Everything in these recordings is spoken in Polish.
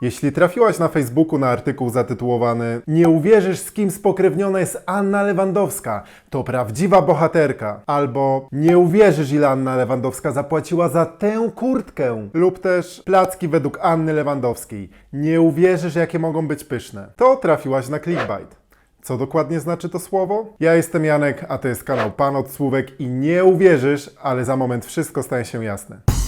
Jeśli trafiłaś na Facebooku na artykuł zatytułowany Nie uwierzysz z kim spokrewniona jest Anna Lewandowska, to prawdziwa bohaterka, albo Nie uwierzysz ile Anna Lewandowska zapłaciła za tę kurtkę, lub też Placki według Anny Lewandowskiej, nie uwierzysz jakie mogą być pyszne, to trafiłaś na clickbait. Co dokładnie znaczy to słowo? Ja jestem Janek, a to jest kanał Pan od Słówek i nie uwierzysz, ale za moment wszystko staje się jasne.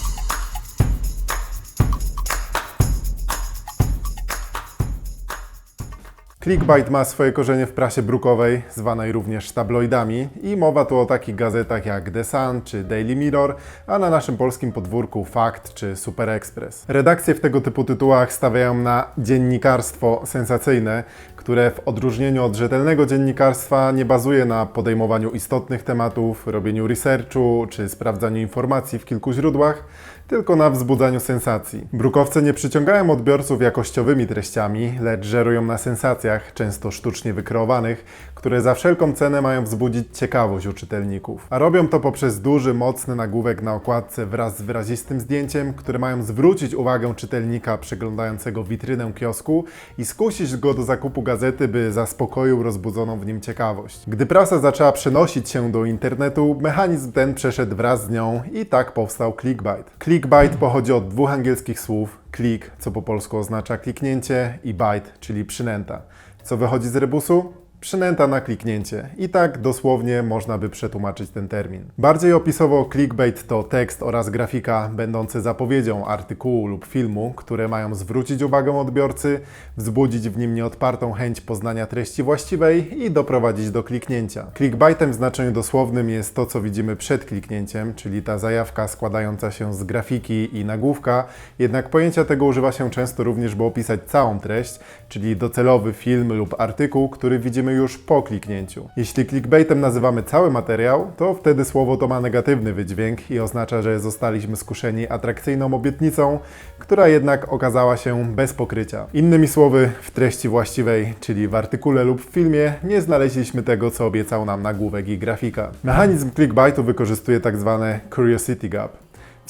Clickbait ma swoje korzenie w prasie brukowej, zwanej również tabloidami i mowa tu o takich gazetach jak The Sun czy Daily Mirror, a na naszym polskim podwórku Fakt czy Super Express. Redakcje w tego typu tytułach stawiają na dziennikarstwo sensacyjne, które w odróżnieniu od rzetelnego dziennikarstwa nie bazuje na podejmowaniu istotnych tematów, robieniu researchu czy sprawdzaniu informacji w kilku źródłach, tylko na wzbudzaniu sensacji. Brukowce nie przyciągają odbiorców jakościowymi treściami, lecz żerują na sensacjach, często sztucznie wykreowanych, które za wszelką cenę mają wzbudzić ciekawość u czytelników. A robią to poprzez duży, mocny nagłówek na okładce wraz z wyrazistym zdjęciem, które mają zwrócić uwagę czytelnika przeglądającego witrynę kiosku i skusić go do zakupu gazety, by zaspokoił rozbudzoną w nim ciekawość. Gdy prasa zaczęła przenosić się do internetu, mechanizm ten przeszedł wraz z nią i tak powstał clickbait. Clickbait pochodzi od dwóch angielskich słów click, co po polsku oznacza kliknięcie, i bite, czyli przynęta. Co wychodzi z rebusu? Przynęta na kliknięcie. I tak dosłownie można by przetłumaczyć ten termin. Bardziej opisowo clickbait to tekst oraz grafika będące zapowiedzią artykułu lub filmu, które mają zwrócić uwagę odbiorcy, wzbudzić w nim nieodpartą chęć poznania treści właściwej i doprowadzić do kliknięcia. Clickbaitem w znaczeniu dosłownym jest to, co widzimy przed kliknięciem, czyli ta zajawka składająca się z grafiki i nagłówka, jednak pojęcia tego używa się często również, by opisać całą treść, czyli docelowy film lub artykuł, który widzimy już po kliknięciu. Jeśli clickbaitem nazywamy cały materiał, to wtedy słowo to ma negatywny wydźwięk i oznacza, że zostaliśmy skuszeni atrakcyjną obietnicą, która jednak okazała się bez pokrycia. Innymi słowy, w treści właściwej, czyli w artykule lub w filmie, nie znaleźliśmy tego, co obiecał nam nagłówek i grafika. Mechanizm clickbaitu wykorzystuje tak zwane curiosity gap.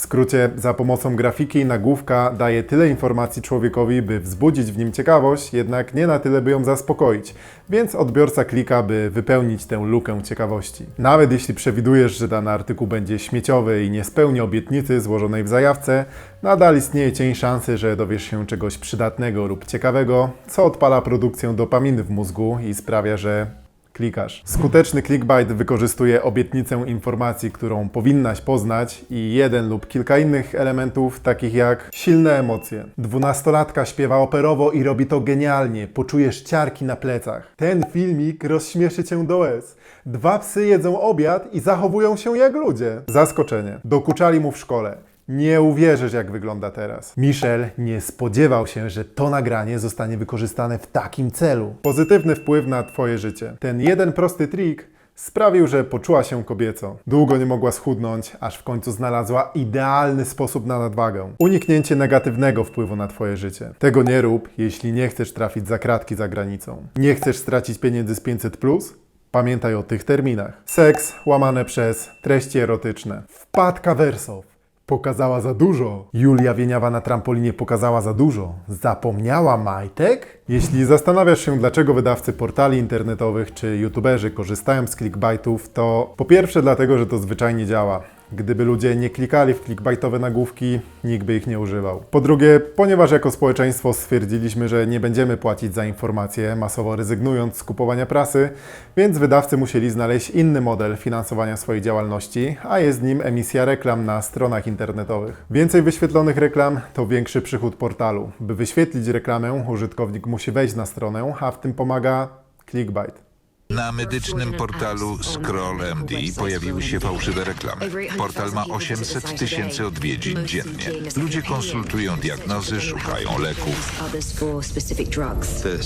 W skrócie, za pomocą grafiki nagłówka daje tyle informacji człowiekowi, by wzbudzić w nim ciekawość, jednak nie na tyle, by ją zaspokoić, więc odbiorca klika, by wypełnić tę lukę ciekawości. Nawet jeśli przewidujesz, że dany artykuł będzie śmieciowy i nie spełni obietnicy złożonej w zajawce, nadal istnieje cień szansy, że dowiesz się czegoś przydatnego lub ciekawego, co odpala produkcję dopaminy w mózgu i sprawia, że klikasz. Skuteczny clickbait wykorzystuje obietnicę informacji, którą powinnaś poznać i jeden lub kilka innych elementów, takich jak silne emocje. Dwunastolatka śpiewa operowo i robi to genialnie. Poczujesz ciarki na plecach. Ten filmik rozśmieszy cię do łez. Dwa psy jedzą obiad i zachowują się jak ludzie. Zaskoczenie. Dokuczali mu w szkole. Nie uwierzysz, jak wygląda teraz. Michel nie spodziewał się, że to nagranie zostanie wykorzystane w takim celu. Pozytywny wpływ na Twoje życie. Ten jeden prosty trik sprawił, że poczuła się kobieco. Długo nie mogła schudnąć, aż w końcu znalazła idealny sposób na nadwagę. Uniknięcie negatywnego wpływu na Twoje życie. Tego nie rób, jeśli nie chcesz trafić za kratki za granicą. Nie chcesz stracić pieniędzy z 500 plus? Pamiętaj o tych terminach. Seks łamane przez treści erotyczne. Wpadka wersow. Pokazała za dużo. Julia Wieniawa na trampolinie pokazała za dużo. Zapomniała majtek? Jeśli zastanawiasz się, dlaczego wydawcy portali internetowych czy youtuberzy korzystają z clickbaitów, to po pierwsze dlatego, że to zwyczajnie działa. Gdyby ludzie nie klikali w clickbaitowe nagłówki, nikt by ich nie używał. Po drugie, ponieważ jako społeczeństwo stwierdziliśmy, że nie będziemy płacić za informacje, masowo rezygnując z kupowania prasy, więc wydawcy musieli znaleźć inny model finansowania swojej działalności, a jest nim emisja reklam na stronach internetowych. Więcej wyświetlonych reklam to większy przychód portalu. By wyświetlić reklamę, użytkownik musi wejść na stronę, a w tym pomaga clickbait. Na medycznym portalu ScrollMD pojawiły się fałszywe reklamy. Portal ma 800 tysięcy odwiedzin dziennie. Ludzie konsultują diagnozy, szukają leków.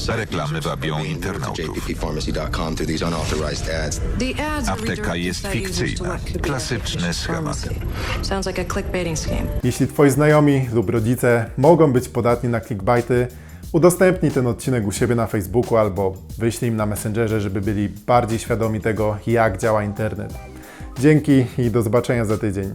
Reklamy wabią internautów. Apteka jest fikcyjna. Klasyczny schemat. Jeśli Twoi znajomi lub rodzice mogą być podatni na clickbaity, udostępnij ten odcinek u siebie na Facebooku albo wyślij im na Messengerze, żeby byli bardziej świadomi tego, jak działa internet. Dzięki i do zobaczenia za tydzień.